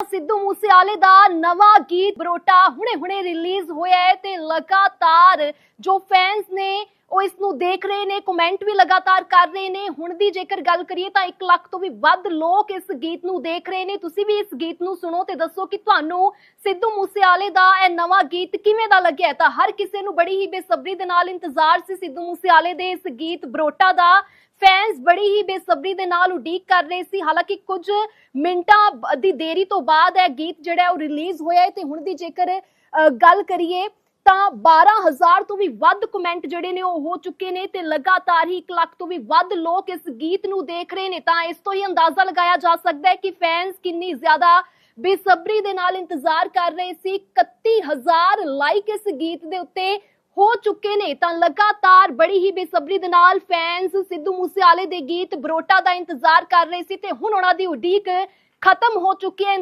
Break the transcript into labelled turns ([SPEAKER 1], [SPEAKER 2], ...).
[SPEAKER 1] ਸਿੱਧੂ ਮੂਸੇਵਾਲੇ ਦਾ ਨਵਾਂ ਗੀਤ ਬਰੋਟਾ ਹੁਣੇ-ਹੁਣੇ ਰਿਲੀਜ਼ ਹੋਇਆ ਹੈ ਤੇ ਲਗਾਤਾਰ ਜੋ ਫੈਨਸ ਨੇ ਉਹ ਇਸ ਨੂੰ ਦੇਖ ਰਹੇ ਨੇ ਕਮੈਂਟ ਵੀ ਲਗਾਤਾਰ ਕਰ ਰਹੇ ਨੇ। ਹੁਣ ਦੀ ਜੇਕਰ ਗੱਲ ਕਰੀਏ ਤਾਂ 1 ਲੱਖ ਤੋਂ ਵੀ ਵੱਧ ਲੋਕ ਇਸ ਗੀਤ ਨੂੰ ਦੇਖ ਰਹੇ ਨੇ। ਤੁਸੀਂ ਵੀ ਇਸ ਗੀਤ ਨੂੰ ਸੁਣੋ ਤੇ ਦੱਸੋ ਕਿ ਤੁਹਾਨੂੰ ਸਿੱਧੂ ਮੂਸੇਵਾਲੇ ਦਾ ਇਹ ਨਵਾਂ ਗੀਤ ਕਿਵੇਂ ਦਾ ਲੱਗਿਆ? ਤਾਂ ਹਰ ਕਿਸੇ ਨੂੰ ਬੜੀ ਹੀ ਬੇਸਬਰੀ ਦੇ ਨਾਲ ਇੰਤਜ਼ਾਰ ਸੀ ਸਿੱਧੂ ਮੂਸੇਵਾਲੇ ਦੇ ਇਸ ਗੀਤ ਬਰੋਟਾ ਦਾ। ਫੈਨਸ ਬੜੀ ਹੀ ਬੇਸਬਰੀ ਦੇ ਨਾਲ ਉਡੀਕ ਕਰ ਰਹੇ ਸੀ। ਹਾਲਾਂਕਿ ਕੁਝ ਮਿੰਟਾਂ ਦੀ ਦੇਰੀ ਤੋਂ ਬਾਅਦ ਇਹ ਗੀਤ ਜਿਹੜਾ ਉਹ ਰਿਲੀਜ਼ ਹੋਇਆ ਹੈ ਤੇ ਹੁਣ ਦੀ ਜੇਕਰ ਅ, ਗੱਲ ਕਰੀਏ ਤਾਂ 12000 ਤੋਂ ਵੀ ਵੱਧ ਕਮੈਂਟ ਜਿਹੜੇ ਨੇ ਉਹ ਹੋ ਚੁੱਕੇ ਨੇ ਤੇ ਲਗਾਤਾਰ ਹੀ 1 ਲੱਖ ਤੋਂ ਵੀ ਵੱਧ ਲੋਕ ਇਸ ਗੀਤ ਨੂੰ ਦੇਖ ਰਹੇ ਨੇ। ਤਾਂ ਇਸ ਤੋਂ ਹੀ ਅੰਦਾਜ਼ਾ ਲਗਾਇਆ ਜਾ ਸਕਦਾ ਹੈ ਕਿ ਫੈਨਸ ਕਿੰਨੀ ਜ਼ਿਆਦਾ ਬੇਸਬਰੀ ਦੇ ਨਾਲ ਇੰਤਜ਼ਾਰ ਕਰ ਰਹੇ ਸੀ। 31000 ਲਾਈਕ ਇਸ ਗੀਤ ਦੇ ਉੱਤੇ ਹੋ ਚੁੱਕੇ ਨੇ। ਤਾਂ ਲਗਾਤਾਰ ਬੜੀ ਹੀ ਬੇਸਬਰੀ ਦੇ ਨਾਲ ਫੈਨਸ ਸਿੱਧੂ ਮੂਸੇਵਾਲੇ ਦੇ ਗੀਤ ਬਰੋਟਾ ਦਾ ਇੰਤਜ਼ਾਰ ਕਰ ਰਹੇ ਸੀ ਤੇ ਹੁਣ ਉਹਨਾਂ ਦੀ ਉਡੀਕ ਖਤਮ ਹੋ ਚੁੱਕੀ ਹੈ।